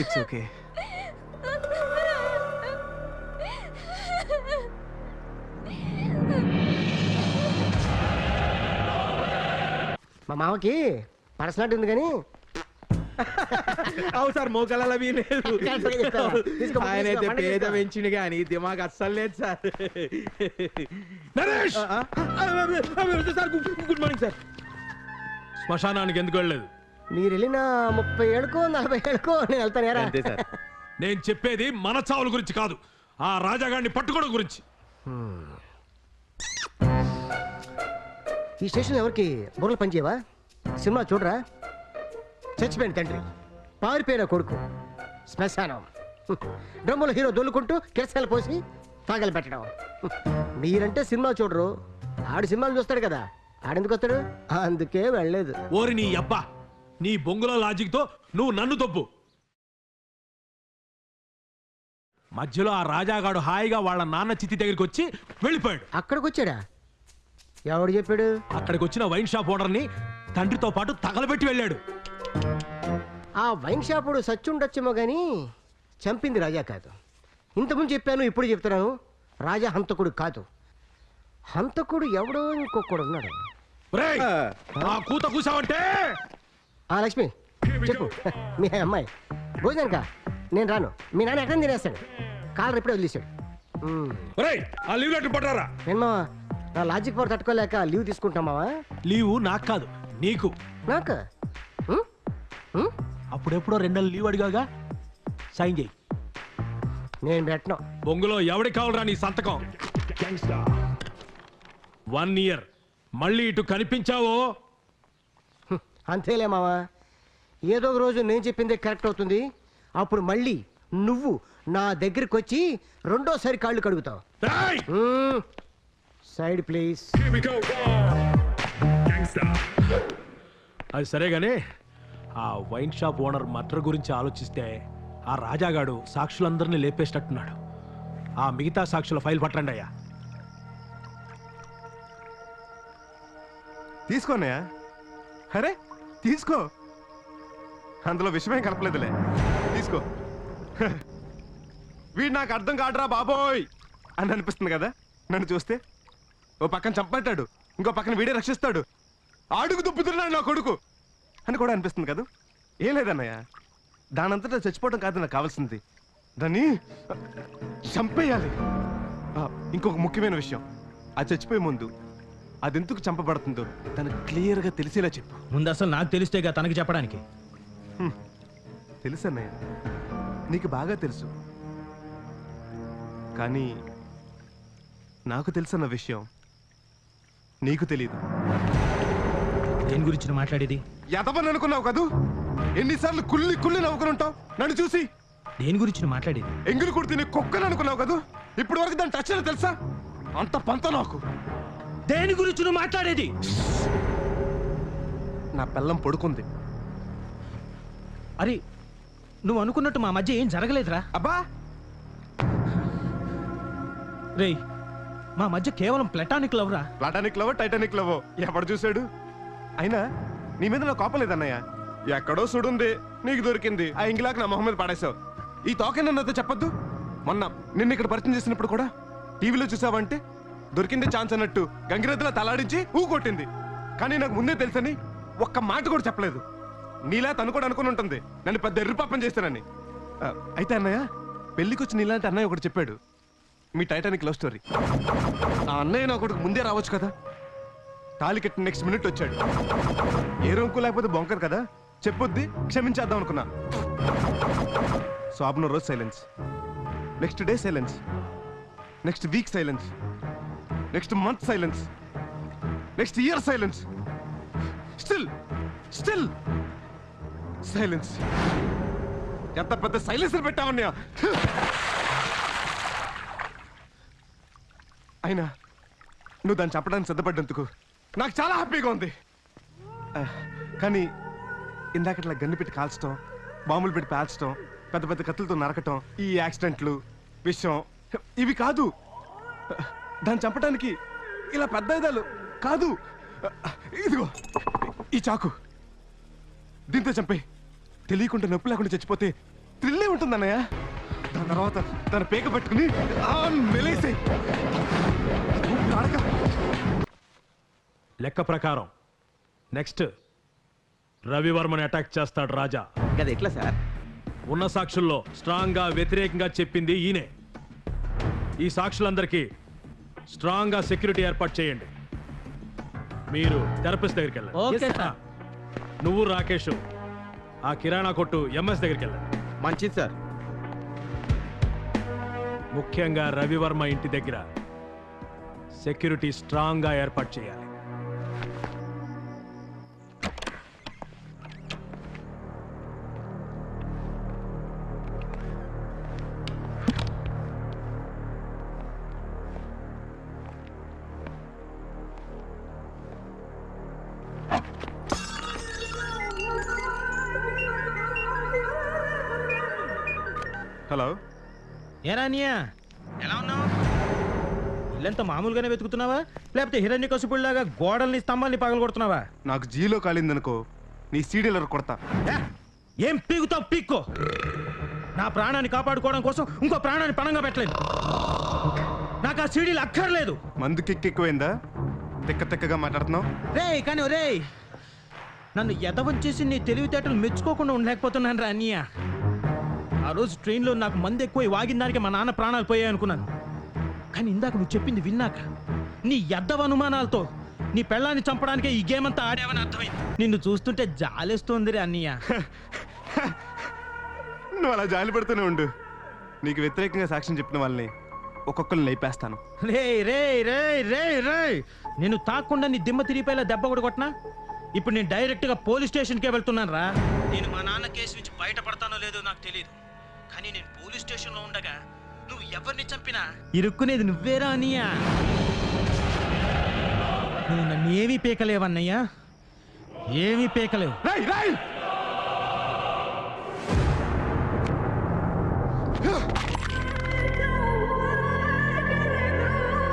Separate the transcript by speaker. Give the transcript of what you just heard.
Speaker 1: It's okay
Speaker 2: మా మామకి personality ఉంది కానీ.
Speaker 3: అవు సార్ మోకాల అవి లేదు ఆయన అయితే పేద. పెంచిండు కానీ దిమాగ్ అస్సలు లేదు sir.
Speaker 4: Naresh!
Speaker 3: Sir good morning sir.
Speaker 4: శ్మశానానికి ఎందుకు వెళ్ళలేదు?
Speaker 2: మీరు వెళ్ళిన ముప్పై ఏడుకో నలభై ఏడుకో నేను వెళ్తాను ఏరా?
Speaker 3: అంతే సార్.
Speaker 4: నేను చెప్పేది మన చావుల గురించి కాదు ఆ రాజాగాడిని పట్టుకోవడం గురించి.
Speaker 2: ఈ స్టేషన్ ఎవరికి? బుర్రలు పనిచేయవా? సినిమా చూడరా? చచ్చిపోయిన తండ్రి. పారిపోయిన కొడుకు. శ్మశానం. డ్రమ్ముల హీరో దొల్లుకుంటూ కిరసాలు పోసి పగలు పెట్టడం. మీరంటే సినిమా చూడరు. ఆడు సినిమాలు చూస్తాడు కదా. ఆడెందుకు వస్తాడు? అందుకే వెళ్ళలేదు.
Speaker 4: ఓరి నీ అబ్బా. నీ బొంగుల లాజిక్తో నువ్వు నన్ను తప్పు. మధ్యలో ఆ రాజాగాడు హాయిగా వాళ్ళ నాన్న చిత్తి దగ్గరికి వచ్చి వెళ్ళిపోయాడు.
Speaker 2: అక్కడికి వచ్చాడా ఎవడు చెప్పాడు?
Speaker 4: అక్కడికి వచ్చిన వైన్ షాప్ ఓనర్ని తండ్రితో పాటు తగలబెట్టి వెళ్ళాడు.
Speaker 2: ఆ వైన్ షాపుడు సచ్చుండొచ్చేమో కానీ చంపింది రాజా కాదు. ఇంతకుముందు చెప్పాను ఇప్పుడు చెప్తున్నాను. రాజా హంతకుడు కాదు. హంతకుడు ఎవడో ఇంకొకడు ఉన్నాడు
Speaker 4: కూత కూసావంటే
Speaker 2: ఆ లక్ష్మి. చెప్పు. మీ అమ్మాయి. భోజనానికా? నేను రాను. మీ నాన్న ఎక్కడ తినేస్తాడు. కాలర్ ఇప్పుడే వదిలేశాడు.
Speaker 4: ఆ లీవ్ లెటర్ పట్టారా?
Speaker 2: నేను మావా నా లాజిక్ పవర్ తట్టుకోలేక లీవ్ తీసుకుంటాం మావా?
Speaker 4: లీవు నాకు కాదు నీకు.
Speaker 2: నాకు?
Speaker 4: అప్పుడెప్పుడో రెండు నెలలు లీవ్ అడిగాగా. సైన్ చేయి.
Speaker 2: నేను పెట్టను.
Speaker 4: బొంగులో ఎవడికి కావాలరా నీ సంతకం? వన్ ఇయర్ మళ్ళీ ఇటు కనిపించావో?
Speaker 2: అంతేలే మావా. ఏదో ఒక రోజు నేను చెప్పిందే కరెక్ట్ అవుతుంది. అప్పుడు మళ్ళీ నువ్వు నా దగ్గరికి వచ్చి రెండోసారి కాళ్ళు కడుగుతావు. సైడ్ ప్లీజ్
Speaker 4: అది సరే గానీ ఆ వైన్ షాప్ ఓనర్ మర్డర్ గురించి ఆలోచిస్తే ఆ రాజాగాడు సాక్షులందరినీ లేపేసినట్టున్నాడు. ఆ మిగతా సాక్షుల ఫైల్ పట్టండి అయ్యా.
Speaker 1: తీసుకోనయా అరే తీసుకో. అందులో విషయమే కలపలేదులే తీసుకో. వీడు నాకు అర్థం కాడరా బాబోయ్ అని అనిపిస్తుంది కదా? నన్ను చూస్తే ఓ పక్కన చంపట్టాడు ఇంకో పక్కన వీడే రక్షిస్తాడు. అడుగు దుప్పుతున్నాడు నా కొడుకు అని కూడా అనిపిస్తుంది కదా? ఏం లేదన్నయ్య? దానంతటా చచ్చిపోవడం కాదు నాకు కావాల్సింది. దాన్ని చంపేయాలి. ఇంకొక ముఖ్యమైన విషయం. ఆ చచ్చిపోయే ముందు అది ఎందుకు చంపబడుతుందో తనకు క్లియర్గా తెలిసేలా చెప్పు.
Speaker 3: ముందు అసలు నాకు తెలిస్తేగా తనకి చెప్పడానికి.
Speaker 1: తెలుసు అన్నయ్య నీకు బాగా తెలుసు. కానీ నాకు తెలుసన్న విషయం నీకు తెలియదు
Speaker 3: దేని గురించి నువ్వు మాట్లాడేది?
Speaker 1: ఎదవని అనుకున్నావు కదూ? ఎన్నిసార్లు కుళ్ళి కుళ్ళి నవ్వుకుని నన్ను చూసి.
Speaker 3: దేని గురించి నువ్వు మాట్లాడేది?
Speaker 1: ఎంగిలి కుడితే నీ కుక్కని అనుకున్నావు కదూ? ఇప్పటి వరకు దాని టచ్ తెలుసా? అంత పంత నాకు.
Speaker 3: దేని గురించి నువ్వు మాట్లాడేది?
Speaker 1: నా పిల్లం పడుకుంది.
Speaker 3: అరే నువ్వు అనుకున్నట్టు మా మధ్య ఏం జరగలేదురా.
Speaker 1: అబ్బా!
Speaker 3: రేయ్ మా మధ్య కేవలం ప్లటానిక్ లవ్ రా
Speaker 1: ప్లాటానిక్ లవో టైటానిక్ లవో ఎవడు చూశాడు? అయినా నీ మీద నా కోపం లేదన్నయ్య ఎక్కడో సుడుంది నీకు దొరికింది. ఆ ఇంగిలాకి నా మొహం మీద పడేశావు. ఈ తోకే నన్ను చెప్పొద్దు. మొన్న నిన్న ఇక్కడ పరిచయం చేసినప్పుడు కూడా టీవీలో చూసావంటే దొరికింది ఛాన్స్ అన్నట్టు గంగిరెద్దులా తలాడించి ఊ కొట్టింది. కానీ నాకు ముందే తెలుసని ఒక్క మాట కూడా చెప్పలేదు. నీలా తను కూడా అనుకుని ఉంటుంది. నన్ను పెద్ద ఎర్రిపాపం చేస్తానని. ఆ, అయితే అన్నయ్య పెళ్ళికొచ్చి నీలాంటి అన్నయ్య ఒకటి చెప్పాడు. మీ టైటానిక్ లవ్ స్టోరీ. ఆ అన్నయ్య నా కొడుకు ముందే రావచ్చు కదా? తాలి కట్టిన నెక్స్ట్ మినిట్ వచ్చాడు. ఏ రొంకు లేకపోతే బొంకరు కదా? చెప్పొద్ది క్షమించేద్దాం అనుకున్నా. సో రోజు silence next day silence next week silence next month silence next year silence still still silence ఎంత పెద్ద సైలెన్స్ పెట్టామన్నా అయినా నువ్వు దాన్ని చెప్పడానికి సిద్ధపడ్డందుకు నాకు చాలా హ్యాపీగా ఉంది. కానీ ఇందాకట్లా గన్ను పెట్టి కాల్చడం బాంబులు పెట్టి పేల్చడం పెద్ద పెద్ద కత్తులతో నరకటం ఈ యాక్సిడెంట్లు విషయం ఇవి కాదు. దాన్ని చంపడానికి ఇలా పెద్ద ఆయుధాలు కాదు. ఇదిగో ఈ చాకు. దీంతో చంపే తెలియకుండా నొప్పి లేకుండా చచ్చిపోతే థ్రిల్లే ఉంటుంది అన్నయ్య. దాని తర్వాత తన పేక పట్టుకుని ఆ మెలేసే
Speaker 4: లెక్క ప్రకారం నెక్స్ట్ రవివర్మని అటాక్ చేస్తాడు రాజా.
Speaker 5: కదా ఎట్లా సార్?
Speaker 4: ఉన్న సాక్షుల్లో స్ట్రాంగ్గా వ్యతిరేకంగా చెప్పింది ఈయనే. ఈ సాక్షులందరికీ స్ట్రాంగ్గా సెక్యూరిటీ ఏర్పాటు చేయండి. మీరు థెరపిస్ట్ దగ్గరికి వెళ్ళండి.
Speaker 3: Okay sir.
Speaker 4: నువ్వు రాకేష్ ఆ కిరాణా కొట్టు ఎంఎస్ దగ్గరికి వెళ్ళండి.
Speaker 5: మంచిది సార్.
Speaker 4: ముఖ్యంగా రవివర్మ ఇంటి దగ్గర సెక్యూరిటీ స్ట్రాంగ్గా ఏర్పాటు చేయాలి.
Speaker 1: హలో
Speaker 3: ఏరా అనియా ఎలా ఉన్నావు? ఇల్లంతా మామూలుగానే వెతుకుతున్నావా? లేకపోతే హిరణ్య కసుపుడిలాగా గోడల్ని స్తంభాల్ని పగలు కొడుతున్నావా
Speaker 1: నాకు జీలో కాలిందనుకో నీ సీడీలర్ కొడతా?
Speaker 3: ఏ? ఏం పీకుతావు పీక్కో? నా ప్రాణాన్ని కాపాడుకోవడం కోసం ఇంకో ప్రాణాన్ని పణంగా పెట్టలేదు నాకు ఆ సీడీలు అక్కర్లేదు.
Speaker 1: మందు కిక్ ఎక్కువైందా తిక్క తిక్కగా మాట్లాడుతున్నావు?
Speaker 3: రే కానీ రే నన్ను ఎదవంచేసి నీ తెలివితేటలు మెచ్చుకోకుండా ఉండలేకపోతున్నాను రా అన్నయ్య. రోజు ట్రైన్లో నాకు మంది ఎక్కువ వాగిన దానికి మా నాన్న ప్రాణాలు పోయాయి అనుకున్నాను కానీ ఇందాక నువ్వు చెప్పింది విన్నాక నీ ఎద్దవ అనుమానాలతో నీ పెళ్ళాన్ని చంపడానికే ఈ గేమ్ అంతా ఆడావని అర్థమైంది. నిన్ను చూస్తుంటే జాలేస్తోంది రే అన్నయ్య.
Speaker 1: నువ్వు అలా జాలి పడుతూనే ఉండు. నీకు వ్యతిరేకంగా సాక్ష్యం చెప్పిన వాళ్ళని ఒక్కొక్కరిని లేపేస్తాను.
Speaker 3: రే రే రే రే రే. నేను తాకుండా నీ దిమ్మ తిరిగిపోయేలా దెబ్బ కూడా కొట్టినా? ఇప్పుడు నేను డైరెక్ట్గా పోలీస్ స్టేషన్కే వెళ్తున్నాను రా నేను మా నాన్న కేసు నుంచి బయటపడతానో లేదో నాకు తెలియదు కానీ నేను పోలీస్ స్టేషన్లో ఉండగా నువ్వు ఎవరిని చంపినా? ఇరుక్కునేది నువ్వేరా అనియా నువ్వు నన్ను ఏమీ పీకలేవన్నయ్యా? ఏమీ పీకలేవు.